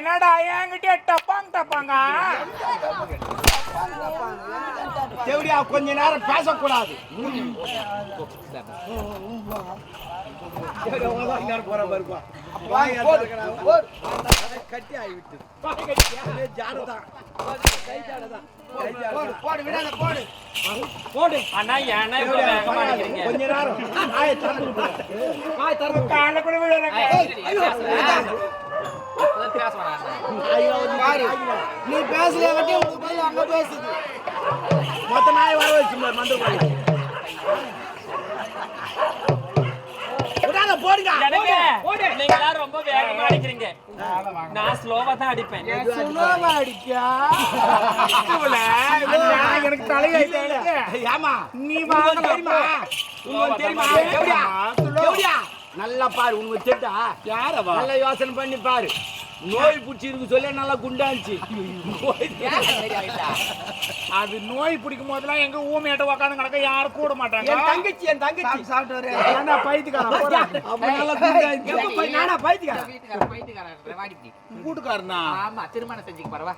என்னடா என்கிட்ட டப்பாங் டப்பாங்க தேவடியா கொஞ்ச நேரம் பேசக்கூடாது கட்டி ஆகிவிட்டு போடு விடாத போடு போடு அண்ணா ஏன்னா இவ்வளவு வேகமா அடிக்கிறீங்க கொஞ்ச நேரம் ஆய கால கூட பாரு, நீ பேசல அங்க பேசுது. மொத்த நாய் வர வச்சு மந்திர விடாத போடுங்க. நீங்க எல்லாரும் ரொம்ப வேகமா அடிக்கிறீங்க. நான் ஸ்லோவா தான் அடிப்பேன். சுலோவா அடிக்கா? எனக்கு தலையை ஏமா நீ உனக்கு வாங்க தெரியுமா? உனக்கு தெரியுமா? எப்படியா எப்படியா நல்லா பாரு உனக்கு தெரியா யாரவா? நல்லா யோசனை பண்ணி பாரு. நோய் பிடிச்சிருக்கு சொல்லி நல்லா குண்டாச்சு. அது நோய் பிடிக்கும் போதெல்லாம் எங்க ஊமையாட்ட உட்காந்து கிடக்க யாரும் கூட மாட்டாங்க. என் தங்கச்சி என் தங்கச்சி. சாப்பிட்டு போடா. பைத்தியக்காரர் வாடிப்படி கூட்டுக்காரனா ஆமா திருமணம் செஞ்சுக்க பரவா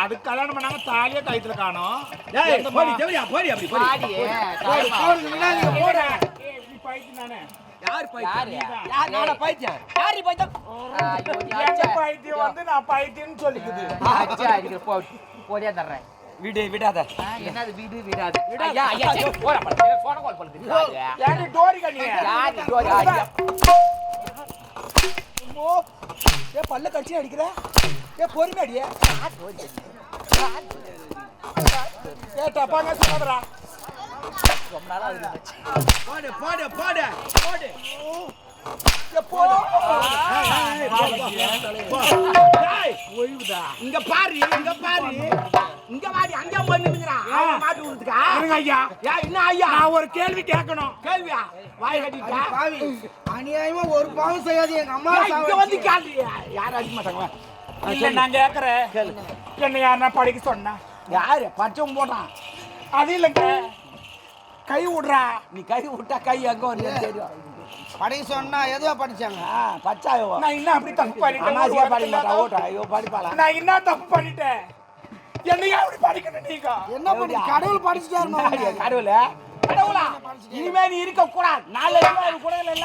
அது கல்யாணம் பண்ணாம தாலியே கயித்துல காணோம். டேய் போடி தேவடியா போடி அப்படி போடி. வாடியே போடு போடு விடாதீங்க போடு. ஏய், நீ பைத்தியம் தானே யார் யாரு பைத்தியம்? யார்? நானா பைத்தியம்? யார் பைத்தியம்? பைத்தியம் வந்து நான் பைத்தியம்னு சொல்லிக்குது. அச்சா அடிக்கிற போ போடியா தர்றேன். விடு விடாத. என்னது வீடு வீடாது? ஐயா ஐயா சே, போடா போடா. போன கால் பண்ணுது ஏன்டி டோரி கண்ணிய? யாரு ஜோடி ஐயா ஏ பல்ல கட்சி அடிக்கிற? ஏ பொறுமை அடியே. ஏ டப்பாங்க சொல்லாதடா ரொம்ப நாளா ஆகுது. போடு இங்க பாரு இங்க பாரு இங்க வாடி அங்க போய் நின்னுங்கடா ஐயா யா என்ன ஐயா நான் ஒரு கேள்வி கேட்கணும் கேள்வியா வாய் கட்டிட்டா பாவி அநியாயமா ஒரு பாவம் செய்யாது எங்க அம்மா இங்க வந்து கேள்வி யாரும் அடிக்க இல்ல நான் கேக்குறேன் என்ன யாருன்னா படிக்க சொன்னா யாரு பச்சம் போட்டான் அது இல்லைங்க கை விடுறா. நீ கை விட்டா கை எங்க வருதுன்னு தெரியும். படிக்க சொன்னா எதுவா படிச்சாங்க? பச்சாயோ. நான் என்ன அப்படி தப்பு படிக்க பண்ணிட்டேன். மாட்டா ஓட்டா. ஐயோ படிப்பாளா நான் என்ன தப்பு பண்ணிட்டேன். என்னையா அப்படி படிக்கணும் நீங்க? என்ன பண்ணி? கடவுள் படிச்சுட்டாரு கடவுள? கடவுளா? இனிமே நீ இருக்க கூடாது நாலு கூட இல்ல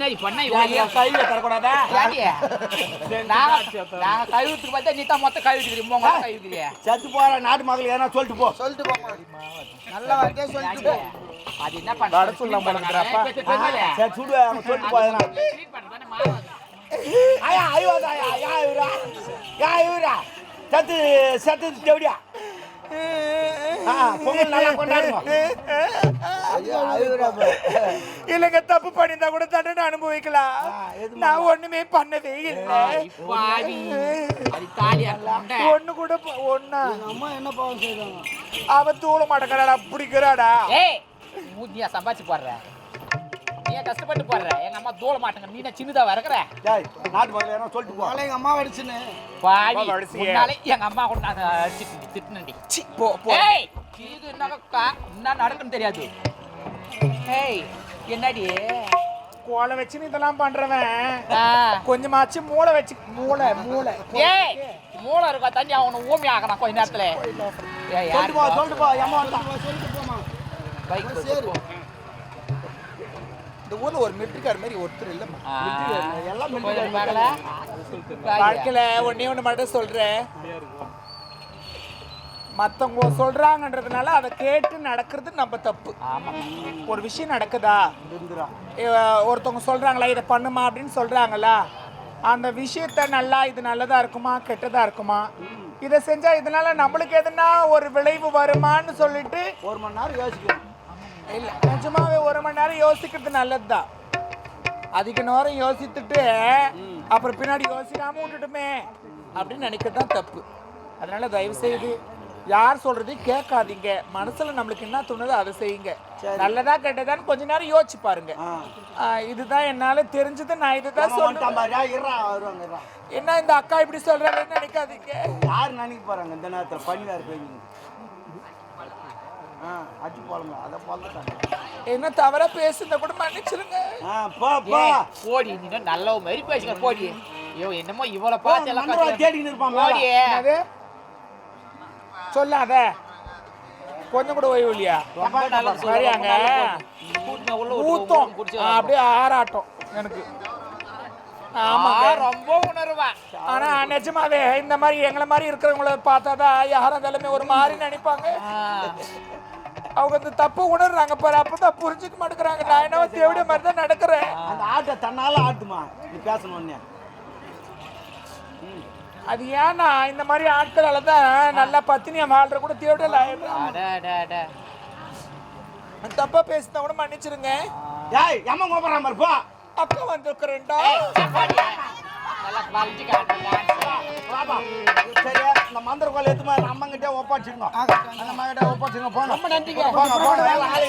என்னடி பண்ண கையில தரக்கூடாதா? நான் கழுவுறதுக்கு பார்த்தா நீ தான் மொத்த கழுவிக்கிறியா செத்து போற நாட்டு மக்கள் எதனா சொல்லிட்டு போ. சொல்லிட்டு போமா நல்ல வார்த்தையா சொல்லிட்டு போ. அது என்ன பண்ண. சரி சுடு சொல்லிட்டு போ ஐயா ஐயோ ஐயா யா இவரா? யா இவரா? சத்து சத்து பொங்கல் நல்லா ஐயரா இல்லைங்க தப்பு பண்ணியிருந்தா கூட தண்டனை அனுபவிக்கலாம்? நான் ஒண்ணுமே பண்ணவே இல்லை. ஒண்ணு கூட ஒண்ணா. அம்மா என்ன பாவம் செய்தாங்க? அவ தூள மாட்டேங்கிறாடா பிடிக்கிறாடா. மூஞ்சியா சம்பாதிச்சு போடுற. நீ ஏன் கஷ்டப்பட்டு போடுற? எங்க அம்மா தூள மாட்டேங்க. நீ என்ன சின்னதா வரக்குற டேய் நாட்டு மக்கள் எதனா சொல்லிட்டு போ. நாளை எங்க அம்மா அடிச்சுன்னு பாவி அம்மா. முன்னாலே எங்க அம்மா கூட நான் அடிச்சிட்டு திட்டுனடி சி, போ போ. ஏய் இது என்னக்கா என்ன நடக்குன்னு தெரியாது. ஏய் என்னடி? கோலை வச்சு இதெல்லாம் பண்றவன். ஆ. கொஞ்சமாச்சு மூளை வச்சு மூளை மூளை. ஏய் மூளை இருக்கா தண்ணி அவனை ஊமி ஆகணும் கொஞ்ச நேரத்துல. ஏய் சொல்லிட்டு போ யாரு சொல்லிட்டு போ வந்தா சொல்லிட்டு போமா பைக் சரி இந்த ஊர்ல ஒரு மிலிட்டரிக்கார மாதிரி ஒருத்தர் இல்ல எல்லாம் கொஞ்சம் பார்க்கல வாழ்க்கையில ஒண்ணே ஒண்ணு மட்டும் சொல்றேன் மத்தவங்க சொல்றாங்கன்றதுனால அதை கேட்டு நடக்கிறது நம்ம தப்பு. ஒரு விஷயம் நடக்குதா? ஒருத்தவங்க சொல்றாங்களா இதை பண்ணுமா அப்படின்னு சொல்றாங்களா? அந்த விஷயத்த நல்லா இது நல்லதா இருக்குமா கெட்டதா இருக்குமா? இதை செஞ்சா இதனால நம்மளுக்கு எதுனா ஒரு விளைவு வருமான்னு சொல்லிட்டு ஒரு மணி நேரம் யோசிக்கணும். இல்ல நிஜமாவே ஒரு மணி நேரம் யோசிக்கிறது நல்லதுதான் அதிக நேரம் யோசித்துட்டு அப்புறம் பின்னாடி யோசிக்காம விட்டுட்டுமே அப்படின்னு நினைக்கத்தான் தப்பு. அதனால தயவு செய்து யார் சொல்றதையும் கேட்காதீங்க. மனசுல நம்மளுக்கு என்ன தோணுதோ அதை செய்யுங்க. நல்லதா கெட்டதான்னு கொஞ்ச நேரம் யோசிச்சு பாருங்க. இதுதான் என்னால தெரிஞ்சது நான் இதுதான் சொல்றேன். என்ன இந்த அக்கா இப்படி சொல்றாங்கன்னு நினைக்காதீங்க. யார் நினைக்க போறாங்க இந்த நேரத்தில்? பெய்யுங்க ஆ அச்சு போலங்க அதை போலட்டாங்க என்ன தவறா பேசுறத கூட மன்னிச்சிருங்க. ஆ போ போ. ஏய், போடி நீ நல்ல மாதிரி பேசுங்க போடி. ஐயோ என்னமோ பார்த்து எல்லாம் இருப்பான் சொல்லாத. கொஞ்சம் கூட ஓய்வு இல்லையா? சரியாங்க. ஊத்தம். அப்படியே ஆறாட்டம் எனக்கு. ஆமாங்க. ரொம்ப உணர்வா. ஆனா நிஜமாவே இந்த மாதிரி எங்களை மாதிரி இருக்கிறவங்கள பார்த்தாதான் யாரும் இருந்தாலுமே ஒரு மாதிரி நினைப்பாங்க. அவங்க இந்த தப்பு உணர்றாங்க பாரு அப்பதான் புரிஞ்சுக்க மாட்டேங்கிறாங்க. நான் என்ன தேவைய மாதிரி தான் நடக்கிறேன் அந்த ஆட்டை தன்னால ஆட்டுமா? நீ பேசணும் அது ஏன்னா இந்த மாதிரி ஆட்களால தான் நல்லா பத்தினியா வாழ்ற கூட அட. தப்பா பேசினா கூட மன்னிச்சிருங்க. ஏய் எம்ம கோபுறாம பாரு போ. அக்கா வந்திருக்கிறேன்டா. இந்த மந்திர மாதிரி அம்மங்கிட்டே ஒப்பாச்சிருங்க. அந்த மாதிரி ஒப்பாச்சிருங்க போங்க. ரொம்ப நன்றிங்க. போங்க போங்க வேலை ஆளு.